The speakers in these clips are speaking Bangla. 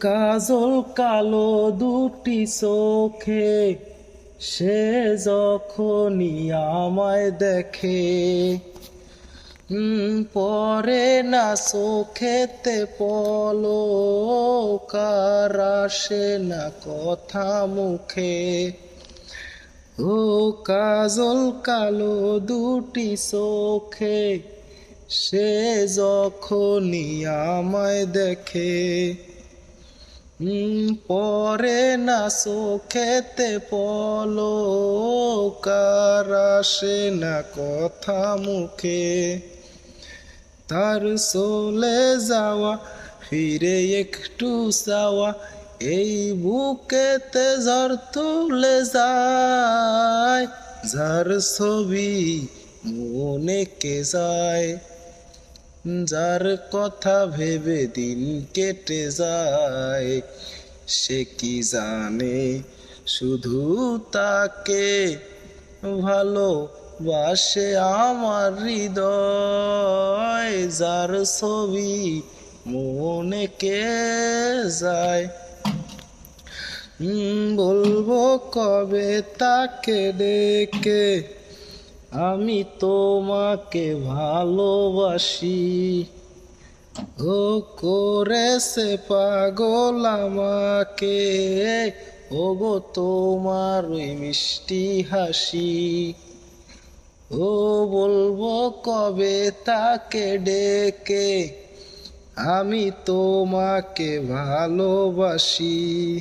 কাজল কালো দুটি চোখে, সে যখনই আমায় দেখে পরে না চোখেতে পলো, কার আসে না কথা মুখে। ও, কাজল কালো দুটি চোখে সে যখনই আমায় দেখে পরে না চোখেতে পলো কার আসে না কথা মুখে। তার চলে যাওয়া, ফিরে একটু যাওয়া, এই বুকেতে ঝড় তুলে যায়, যার ছবি মনে কে যায়। যার কথা ভেবে দিন কেটে যায়, সে কি জানে? শুধু তাকে ভালোবাসে আমার হৃদয়, যার ছবি মনে কে যায়? বলব কবে তাকে ডেকে আমি তোমাকে ভালোবাসি। ও করেছে পাগল আমাকে। ও গো তোমার ওই মিষ্টি হাসি। ও বলব কবে তাকে ডেকে। আমি তোমাকে ভালোবাসি।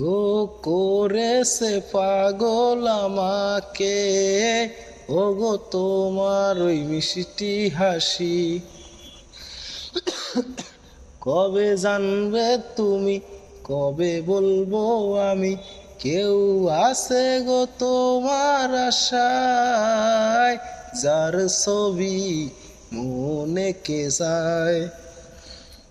ও করেছে পাগল আমাকে। ও গো তোমার ওই মিষ্টি হাসি। কবে জানবে তুমি, কবে বলব আমি? কেউ আছে গো তোমার আশায়, যার ছবি মনে কে যায়